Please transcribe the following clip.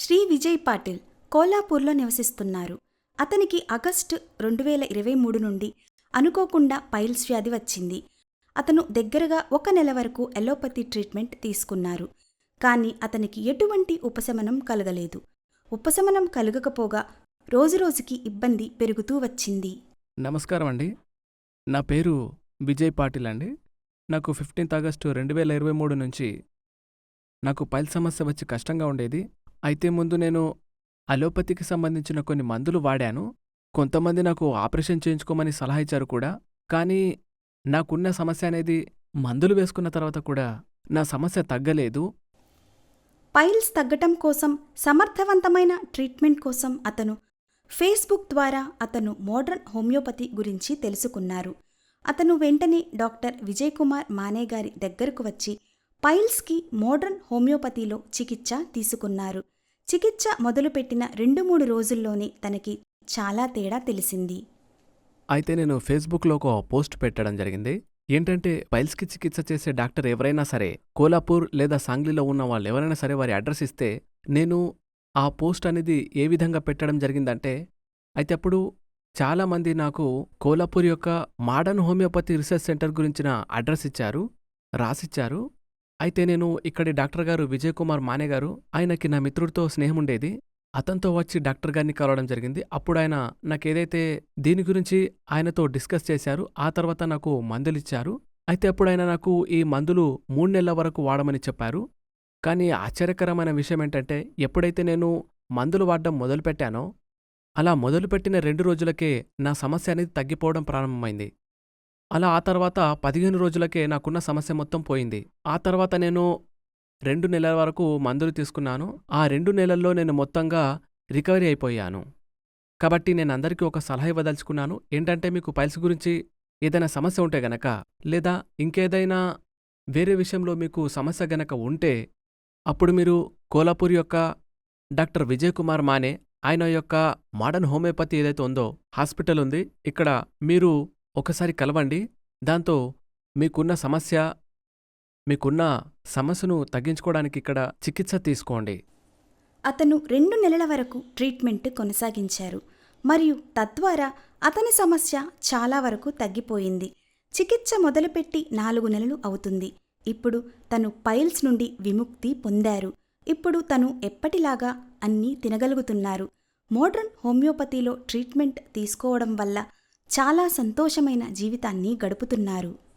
శ్రీ విజయ్ పాటిల్ కోల్హాపూర్లో నివసిస్తున్నారు. అతనికి ఆగస్టు రెండు వేల ఇరవై మూడు నుండి అనుకోకుండా పైల్స్ వ్యాధి వచ్చింది. అతను దగ్గరగా ఒక నెల వరకు ఎలోపతి ట్రీట్మెంట్ తీసుకున్నారు. కానీ అతనికి ఎటువంటి ఉపశమనం కలగలేదు. ఉపశమనం కలగకపోగా రోజురోజుకి ఇబ్బంది పెరుగుతూ వచ్చింది. నమస్కారం అండి. నా పేరు విజయ్ పాటిల్ అండి. నాకు ఫిఫ్టీన్త్ ఆగస్టు రెండు వేల ఇరవై మూడు నుంచి నాకు పైల్ సమస్య వచ్చి కష్టంగా ఉండేది. అయితే ముందు నేను అలోపతికి సంబంధించిన కొన్ని మందులు వాడాను. కొంతమంది నాకు ఆపరేషన్ చేయించుకోమని సలహా ఇచ్చారు కూడా. కానీ నాకున్న సమస్య అనేది మందులు వేసుకున్న తర్వాత కూడా నా సమస్య తగ్గలేదు. పైల్స్ తగ్గటం కోసం సమర్థవంతమైన ట్రీట్మెంట్ కోసం అతను ఫేస్బుక్ ద్వారా అతను మోడర్న్ హోమియోపతి గురించి తెలుసుకున్నారు. అతను వెంటనే డాక్టర్ విజయ్ కుమార్ మానే గారి దగ్గరకు వచ్చి పైల్స్కి మోడర్న్ హోమియోపతిలో చికిత్స తీసుకున్నారు. చికిత్స మొదలుపెట్టిన రెండు మూడు రోజుల్లోనే తనకి చాలా తేడా తెలిసింది. అయితే నేను ఫేస్బుక్లో ఒక పోస్ట్ పెట్టడం జరిగింది. ఏంటంటే పైల్స్కి చికిత్స చేసే డాక్టర్ ఎవరైనా సరే కోలాపూర్ లేదా సాంగ్లీలో ఉన్న వాళ్ళు ఎవరైనా సరే వారి అడ్రస్ ఇస్తే నేను ఆ పోస్ట్ అనేది ఏ విధంగా పెట్టడం జరిగిందంటే అయితే అప్పుడు చాలామంది నాకు కోలాపూర్ యొక్క మోడర్న్ హోమియోపతి రీసెర్చ్ సెంటర్ గురించిన అడ్రస్ ఇచ్చారు రాసిచ్చారు. అయితే నేను ఇక్కడి డాక్టర్ గారు విజయ్ కుమార్ మానే గారు. ఆయనకి నా మిత్రుడితో స్నేహం ఉండేది అతనితో వచ్చి డాక్టర్ గారిని కలవడం జరిగింది. అప్పుడు ఆయన నాకేదైతే దీని గురించి ఆయనతో డిస్కస్ చేశారు ఆ తర్వాత నాకు మందులు ఇచ్చారు అయితే అప్పుడు ఆయన నాకు ఈ మందులు మూడు నెలల వరకు వాడమని చెప్పారు. కానీ ఆశ్చర్యకరమైన విషయం ఏంటంటే ఎప్పుడైతే నేను మందులు వాడడం మొదలుపెట్టానో అలా మొదలుపెట్టిన రెండు రోజులకే నా సమస్య అనేది తగ్గిపోవడం ప్రారంభమైంది. అలా ఆ తర్వాత పదిహేను రోజులకే నాకున్న సమస్య మొత్తం పోయింది. ఆ తర్వాత నేను రెండు నెలల వరకు మందులు తీసుకున్నాను. ఆ రెండు నెలల్లో నేను మొత్తంగా రికవరీ అయిపోయాను. కాబట్టి నేను అందరికీ ఒక సలహా ఇవ్వదలుచుకున్నాను. ఏంటంటే మీకు పైల్స్ గురించి ఏదైనా సమస్య ఉంటే గనక లేదా ఇంకేదైనా వేరే విషయంలో మీకు సమస్య గనక ఉంటే అప్పుడు మీరు కోలాపూర్ యొక్క డాక్టర్ విజయ్ కుమార్ మానే ఆయన యొక్క మోడర్న్ హోమియోపతి ఏదైతే ఉందో హాస్పిటల్ ఉంది ఇక్కడ మీరు ఒకసారి కలవండి. దాంతో మీకున్న సమస్య మీకున్న సమస్యను తగ్గించుకోవడానికి ఇక్కడ చికిత్స తీసుకోండి. అతను రెండు నెలల వరకు ట్రీట్మెంట్ కొనసాగించారు. మరియు తద్వారా అతని సమస్య చాలా వరకు తగ్గిపోయింది. చికిత్స మొదలుపెట్టి నాలుగు నెలలు అవుతుంది. ఇప్పుడు తను పైల్స్ నుండి విముక్తి పొందారు. ఇప్పుడు తను ఎప్పటిలాగా అన్నీ తినగలుగుతున్నారు. మోడ్రన్ హోమియోపతిలో ట్రీట్మెంట్ తీసుకోవడం వల్ల చాలా సంతోషమైన జీవితాన్ని గడుపుతున్నారు.